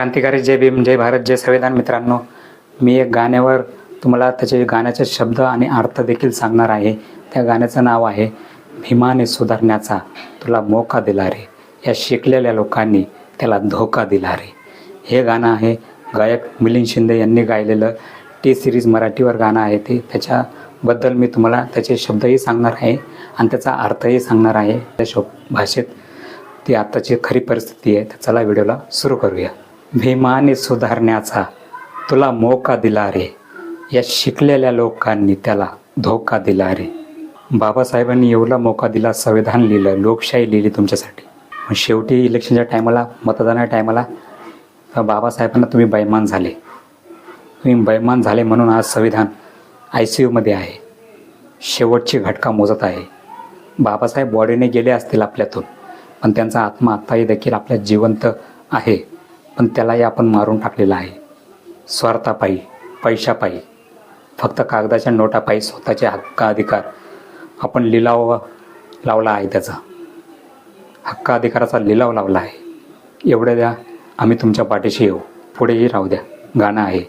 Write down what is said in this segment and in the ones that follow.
क्रांतिकारी जय भीम जय भारत जय संविधान. मित्रांनो मी एक गाण्यावर तुम्हाला त्याचे गाण्याचे शब्द आणि अर्थ देखील सांगणार आहे. त्या गाण्याचं नाव आहे भीमाने सुधारण्याचा तुला मोका दिला रे. या शिकलेल्या लोकांनी त्याला धोका दिला रे. हे गाणं आहे गायक मिलिंद शिंदे यांनी गायलेलं टी सिरीज मराठीवर गाणं आहे ते. त्याच्याबद्दल मी तुम्हाला त्याचे शब्दही सांगणार आहे आणि त्याचा अर्थही सांगणार आहे. त्या शब भाषेत ती आत्ताची खरी परिस्थिती आहे. तर चला व्हिडिओला सुरू करूया. भीमाने सुधारण्याचा तुला मोका दिला रे. या शिकलेल्या लोकांनी त्याला धोका दिला रे. बाबासाहेबांनी एवढा मोका दिला संविधान लिहिलं लोकशाही लिहिली तुमच्यासाठी. मग शेवटी इलेक्शनच्या टायमाला मतदानाच्या टायमाला बाबासाहेबांना तुम्ही बैमान झाले. तुम्ही बैमान झाले म्हणून आज संविधान आय सी यूमध्ये आहे. शेवटची घटका मोजत आहे. बाबासाहेब बॉडीने गेले असतील आपल्यातून पण त्यांचा आत्मा आत्ताही देखील आपल्यात जिवंत आहे. पण त्यालाही आपण मारून टाकलेला आहे. स्वार्थापायी पैशापायी. फक्त कागदाच्या नोटापायी स्वतःचे हक्क अधिकार आपण लिलाव लावला आहे त्याचा. हक्क अधिकाराचा लिलाव लावला आहे. एवढं द्या आम्ही तुमच्या पाठीशी येऊ. पुढेही राहू द्या. गाणं आहे.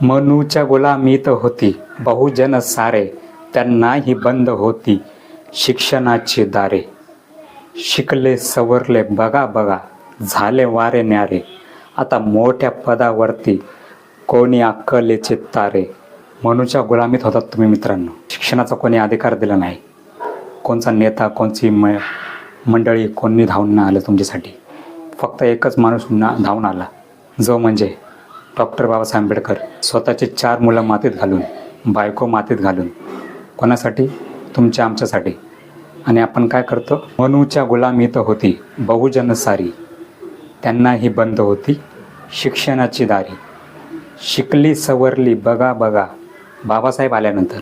मनूच्या गुलामीत होती. बहुजन सारे. त्यांनाही बंद होती शिक्षणाची दारे. शिकले सवरले बघा बघा. झाले वारे न्यारे. आता मोठ्या पदावरती कोणी अक्कलेचे तारे. मनूच्या गुलामीत होतात तुम्ही मित्रांनो. शिक्षणाचा कोणी अधिकार दिला नाही. कोणचा नेता कोणची म मंडळी कोणी धावून नाही आलं तुमच्यासाठी. फक्त एकच माणूस ना धावून आला. जो म्हणजे डॉक्टर बाबासाहेब आंबेडकर. स्वतःचे चार मुलं मातीत घालून बायको मातीत घालून. कोणासाठी? तुमच्या आमच्यासाठी. आणि आपण काय करतो? मनूच्या गुलामीत होती. बहुजन सारी. त्यांना ही बंद होती. शिक्षणाची दारी. शिकली सवरली बघा बघा. बाबासाहेब आल्यानंतर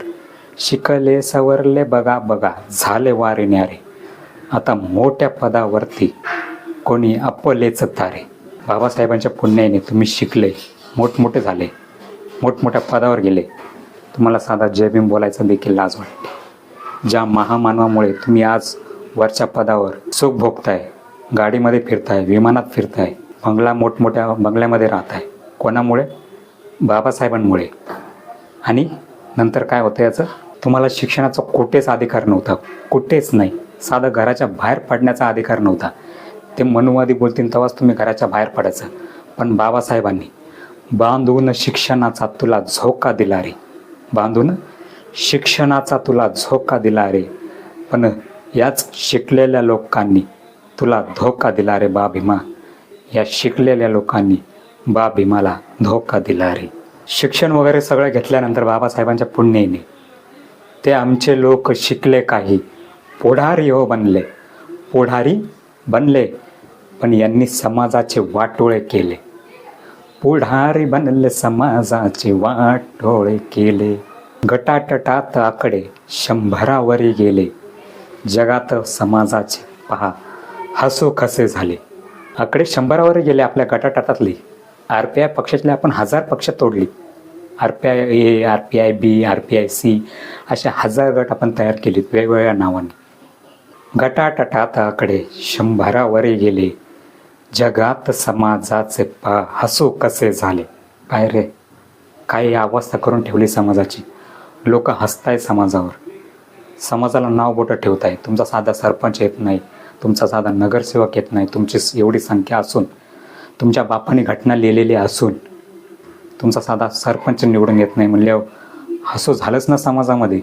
शिकले सवरले बघा बघा. झाले वारे न्यारे. आता मोठ्या पदावरती कोणी अपलेच तारे. बाबासाहेबांच्या पुण्याने तुम्ही शिकले मोठमोठे झाले मोठमोठ्या पदावर गेले. तुम्हाला साधा जयभीम बोलायचं देखील लाज वाटते. ज्या महामानवामुळे तुम्ही आज वरच्या पदावर सुख भोगताय गाडीमध्ये फिरताय विमानात फिरताय बंगला मोठमोठ्या बंगल्यामध्ये राहत आहे. कोणामुळे? बाबासाहेबांमुळे. आणि नंतर काय होतं याचं? तुम्हाला शिक्षणाचा कुठेच अधिकार नव्हता. कुठेच नाही. साधं घराच्या बाहेर पडण्याचा अधिकार नव्हता. ते मनुवादी बोलतील तेव्हाच तुम्ही घराच्या बाहेर पडायचं. पण बाबासाहेबांनी बांधून शिक्षणाचा तुला झोका दिला रे. बांधून शिक्षणाचा तुला झोका दिला रे. पण याच शिकलेल्या लोकांनी तुला धोका दिला रे बा भीमा. या शिकलेल्या लोकांनी बा भीमाला धोका दिला रे. शिक्षण वगैरे सगळं घेतल्यानंतर बाबासाहेबांच्या पुण्याने ते आमचे लोक शिकले काही. पुढारी हो बनले. पुढारी बनले पण यांनी समाजाचे वाटोळे केले. पुढारी बनले समाजाचे वाटोळे केले. गटाटटात आकडे शंभरावरी गेले. जगात समाजाचे पहा हसू कसे झाले. आकडे शंभरावर गेले आपल्या गटाटटातली आर पी आय पक्षातले आपण हजार पक्ष तोडली. R P I A R P I B R P I C अशा हजार गट आपण तयार केले वेगवेगळ्या नावाने. गटाटटात आकडे शंभरावर गेले. जगात समाजाचे पा हसू कसे झाले? काय रे? काय अवस्था करून ठेवली समाजाची. लोक हसताय समाजावर. समाजाला नाव बोटं ठेवताय तुमचा साधा सरपंच येत नाही. तुमचा साधा नगरसेवक येत नाही तुमची एवढी संख्या असून तुमच्या बापाने घटना लिहिलेली असून तुमचा साधा सरपंच निवडून येत नाही म्हणल्यावर हसू झालंच ना समाजामध्ये.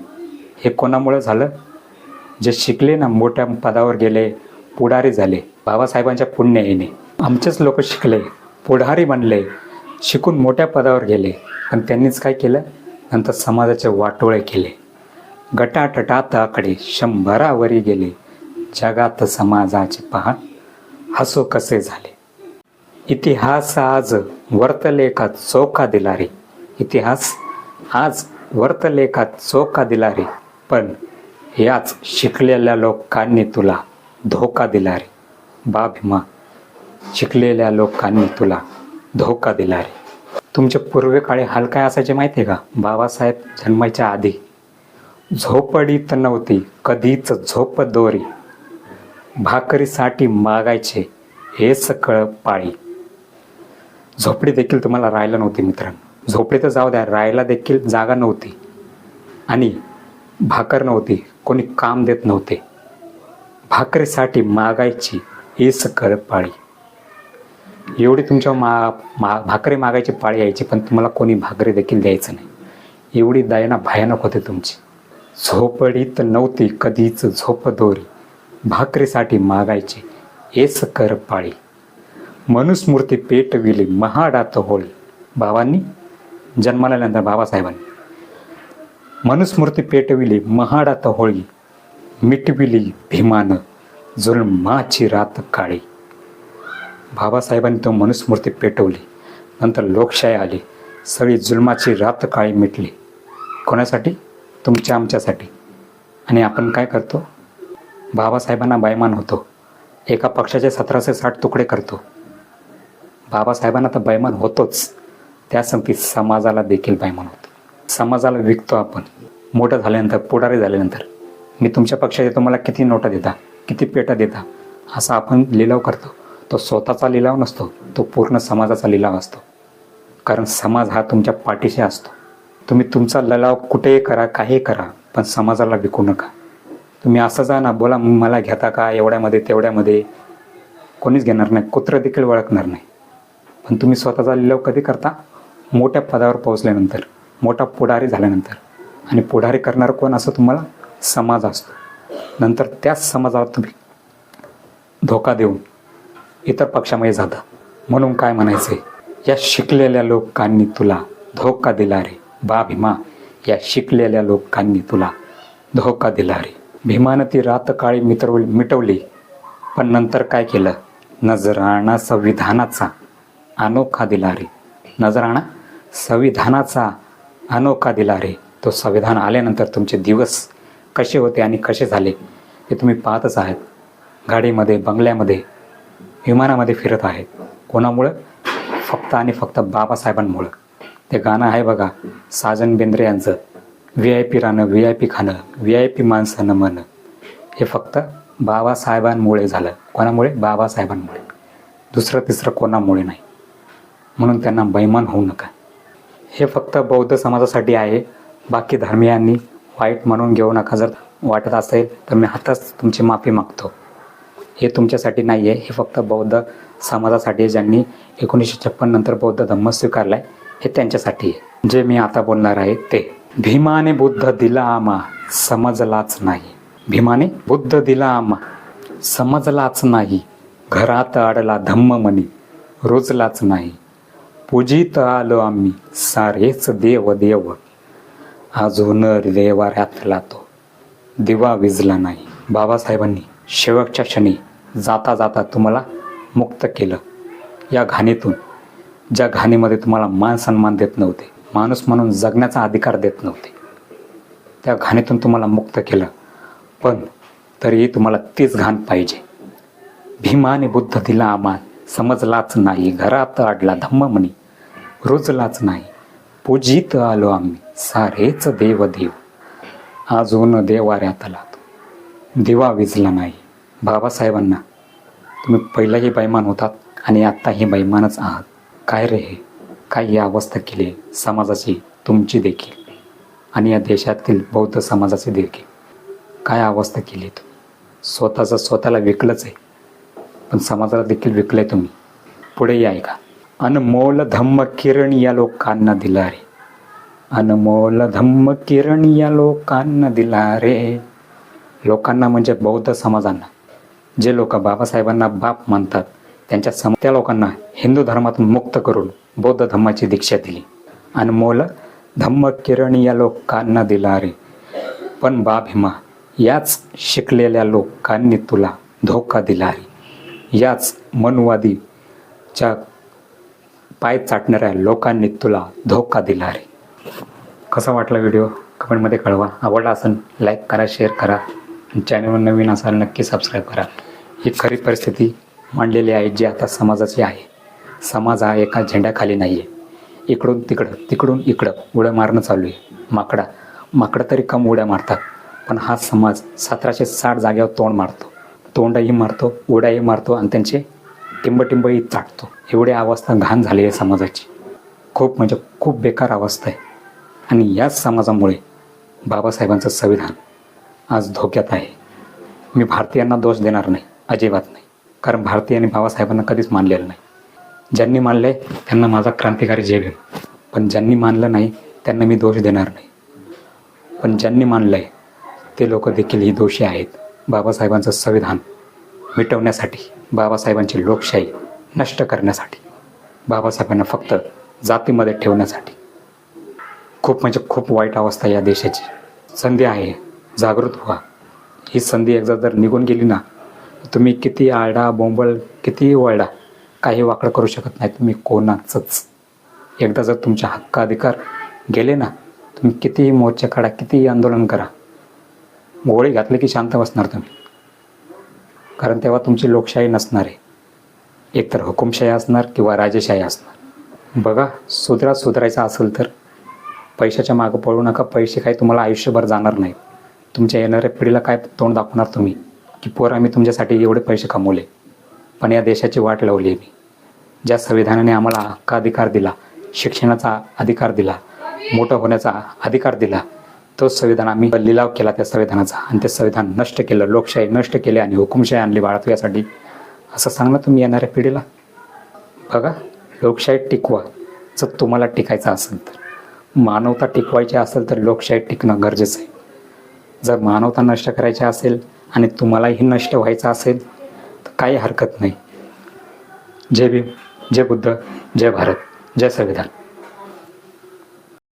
हे कोणामुळे झालं? जे शिकले ना मोठ्या पदावर गेले पुढारी झाले बाबासाहेबांच्या पुण्य येणे आमचेच लोक शिकले पुढारी बनले शिकून मोठ्या पदावर गेले. पण त्यांनीच काय केलं? नंतर समाजाचे वाटोळे केले. गटाटटात आकडे शंभरावरी गेले. जगात समाजाचे पहाट हसो कसे झाले? इतिहास आज वर्तलेखात चोखा दिला रे. इतिहास आज वर्तलेखात चोखा दिला रे. पण याच शिकलेल्या लोकांनी तुला धोका दिला रे. बा भीमा शिकलेल्या लोकांनी तुला धोका दिला रे. तुमचे पूर्वेकाळी हाल काय असायचे माहिती आहे का? बाबासाहेब जन्माच्या आधी झोपडीत नव्हती कधीच झोप दोरी भाकरीसाठी मागायचे हे सकळ पाळी. झोपडी देखील तुम्हाला राहायला नव्हती मित्रांनो. झोपडी तर जाऊ द्या राहायला देखील जागा नव्हती. आणि भाकर नव्हती कोणी काम देत नव्हते. भाकरीसाठी मागायची हीच सकळ पाळी. एवढी तुमच्या मा मा भाकरी मागायची पाळी यायची पण तुम्हाला कोणी भाकरी देखील द्यायचं नाही. एवढी दयाना भयानक होते तुमची. झोपडीत नव्हती कधीच झोप दोरी भाकरीसाठी मागायचे. येस कर पाळी. मनुस्मृती पेटविली महाडात होळी. बाबांनी जन्माल्यानंतर बाबासाहेबांनी. मनुस्मृती पेटविली महाडात होळी. मिटविली भीमानं जुलमाची रात काळी. बाबासाहेबांनी तो मनुस्मृती पेटवली. नंतर लोकशाही आली. सगळी जुलमाची रात काळी मिटली. कोणासाठी? तुमच्या आमच्यासाठी. आणि आपण काय करतो? बाबासाहेबांना बैमान होतो. एका पक्षाचे सतराशे साठ तुकडे करतो. बाबासाहेबांना तर बैमान होतोच. त्या संगती समाजाला देखील बैमान होतो. समाजाला विकतो आपण. मोठं झाल्यानंतर पुढारी झाल्यानंतर. मी तुमच्या पक्षाचे तुम्हाला किती नोटा देता किती पेटा देता असा आपण लिलाव करतो. तो स्वतःचा लिलाव नसतो तो पूर्ण समाजाचा लिलाव असतो. कारण समाज हा तुमच्या पाठीशी असतो. तुम्ही तुमचा लिलाव कुठेही करा काही करा पण समाजाला विकू नका. तुम्ही असं जा ना बोला मला घेता का एवढ्यामध्ये तेवढ्यामध्ये? कोणीच घेणार नाही कुत्रं देखील ओळखणार नाही. पण तुम्ही स्वतःचा लिलाव कधी करता? मोठ्या पदावर पोहोचल्यानंतर मोठा पुढारी झाल्यानंतर. आणि पुढारी करणार कोण असं तुम्हाला? समाज असतो. नंतर त्याच समाजाला तुम्ही धोका देऊन इतर पक्षामध्ये जाता. म्हणून काय म्हणायचे या शिकलेल्या लोकांनी तुला धोका दिला रे. बा भीमा या शिकलेल्या लोकांनी तुला धोका दिला रे. भीमानं ती रात काळी मित्रवली मिटवली. पण नंतर काय केलं? नजराणा संविधानाचा अनोखा दिला रे नजराणा संविधानाचा अनोखा दिला रे तो संविधान आल्यानंतर तुमचे दिवस कसे होते आणि कसे झाले हे तुम्ही पाहतच आहात. गाडीमध्ये बंगल्यामध्ये विमानामध्ये फिरत आहेत. कोणामुळं? फक्त आणि फक्त बाबासाहेबांमुळं. ते गाणं आहे बघा साजन बेंद्रे यांचं. व्ही आय पी राहणं व्ही आय पी खाणं व्ही आय पी माणसानं म्हणणं हे फक्त बाबासाहेबांमुळे झालं. कोणामुळे? बाबासाहेबांमुळे. दुसरं तिसरं कोणामुळे नाही. म्हणून त्यांना बैमान होऊ नका. हे फक्त बौद्ध समाजासाठी आहे. बाकी धर्मियांनी वाईट म्हणून घेऊ नका. जर वाटत असेल तर मी हातच तुमची माफी मागतो. हे तुमच्यासाठी नाही आहे हे फक्त बौद्ध समाजासाठी आहे. ज्यांनी एकोणीसशे छप्पन नंतर बौद्ध धम्म स्वीकारलाय हे त्यांच्यासाठी आहे. जे मी आता बोलणार आहे ते. भीमाने बुद्ध दिला आमा समजलाच नाही. भीमाने बुद्ध दिला आमा समजलाच नाही. घरात अडला धम्म म्हणी रुजलाच नाही. पूजित आलो आम्ही सारेच देव देव. अजून देवाऱ्यातला तो दिवा विजला नाही. बाबासाहेबांनी शेवटच्या क्षणी जाता जाता तुम्हाला मुक्त केलं. या घाणीतून ज्या घाणीमध्ये तुम्हाला मान सन्मान देत नव्हते माणूस म्हणून जगण्याचा अधिकार देत नव्हते. त्या घाणीतून तुम्हाला मुक्त केलं. पण तरीही तुम्हाला तीच घाण पाहिजे. भीमाने बुद्ध दिला आम्हा समजलाच नाही. घरात अडला धम्म म्हणी रुजलाच नाही. पूजित आलो आम्ही. सारेच देव देव अजून देवाऱ्यात आला तो दिवा विजला नाही. बाबासाहेबांना तुम्ही पहिलाही बैमान होतात आणि आत्ताही बैमानच आहात. काय रे हे? काही अवस्था केली आहे समाजाची तुमची देखील. आणि या देशातील बौद्ध समाजाची देखील. काय अवस्था केली आहे तुम्ही? स्वतःचं स्वतःला विकलंच आहे. पण समाजाला देखील विकलंय तुम्ही. पुढेही ऐका. अनमोल धम्म किरण या लोकांना दिला रे. अनमोल धम्म किरण या लोकांना दिला रे. लोकांना म्हणजे बौद्ध समाजांना. जे लोक बाबासाहेबांना बाप मानतात त्यांच्या सम त्या लोकांना हिंदू धर्मातून मुक्त करून बौद्ध धम्माची दीक्षा दिली. अनमोल धम्म किरण या लोकांना दिला रे. पण बा हिमा याच शिकलेल्या लोकांनी तुला धोका दिला रे. याच मनुवादीच्या पाय चाटणाऱ्या लोकांनी तुला धोका दिला रे. कसा वाटला व्हिडिओ? कमेंटमध्ये कळवा. आवडला असेल लाईक करा शेअर करा. आणि चॅनलवर नवीन असाल नक्की सबस्क्राईब करा. ही खरी परिस्थिती मांडलेली आहे जी आता समाजाची आहे. समाज हा एका झेंड्याखाली नाही आहे इकडून तिकडं तिकडून इकडं उड्या मारणं चालू आहे. माकडा माकडं तरी कम उड्या मारतात. पण हा समाज सतराशे साठ जागेवर तोंड मारतो. तोंडही मारतो उड्याही मारतो आणि त्यांचे टिंबटिंबही चाटतो. एवढी अवस्था घाण झाली आहे समाजाची. खूप म्हणजे खूप बेकार अवस्था आहे. आणि याच समाजामुळे बाबासाहेबांचं संविधान आज धोक्यात आहे. मी भारतीयांना दोष देणार नाही अजिबात नाही. कारण भारतीयांनी बाबासाहेबांना कधीच मानलेलं नाही. ज्यांनी मानले त्यांना माझा क्रांतिकारी जय भीम पण ज्यांनी मानलं नाही त्यांना मी दोष देणार नाही. पण ज्यांनी मानलं आहे ते लोक देखील ही दोषी आहेत. बाबासाहेबांचं संविधान मिटवण्यासाठी बाबासाहेबांची लोकशाही नष्ट करण्यासाठी बाबासाहेबांना फक्त जातीमध्ये ठेवण्यासाठी. खूप म्हणजे खूप वाईट अवस्था या देशाची. संधी आहे जागृत व्हा. ही संधी एकदा जर निघून गेली ना तुम्ही किती आरडा बोंबल किती वळडा काही वाकडं करू शकत नाही. तुम्ही कोणाचंच. एकदा जर तुमच्या हक्क अधिकार गेले ना तुम्ही कितीही मोर्चे काढा कितीही आंदोलन करा. गोळी घातली की शांत बसणार तुम्ही. कारण तेव्हा तुमची लोकशाही नसणार आहे. एकतर हुकुमशाही असणार किंवा राजेशाही असणार. बघा सुधरा सुधारायचं असेल तर पैशाच्या मागं पळू नका. पैसे काही तुम्हाला आयुष्यभर जाणार नाही तुमच्या येणाऱ्या पिढीला काय तोंड दाखवणार तुम्ही? की पोर आम्ही तुमच्यासाठी एवढे पैसे कमवले. पण या देशाची वाट लावली आहे मी ज्या संविधानाने आम्हाला हक्काधिकार दिला शिक्षणाचा अधिकार दिला मोठं होण्याचा अधिकार दिला तोच संविधान आम्ही लिलाव केला त्या संविधानाचा आणि ते संविधान नष्ट केलं लोकशाही नष्ट केली आणि हुकुमशाही आणली बाळातू यासाठी. असं सांगणं तुम्ही येणाऱ्या पिढीला. बघा लोकशाही टिकवा जर तुम्हाला टिकायचं असेल तर. मानवता टिकवायची असेल तर लोकशाही टिकणं गरजेचं आहे. जर मानवता नष्ट करायची असेल आणि तुम्हालाही नष्ट व्हायचं असेल काही हरकत नाही. जय भीम जय बुद्ध जय भारत जय संविधान.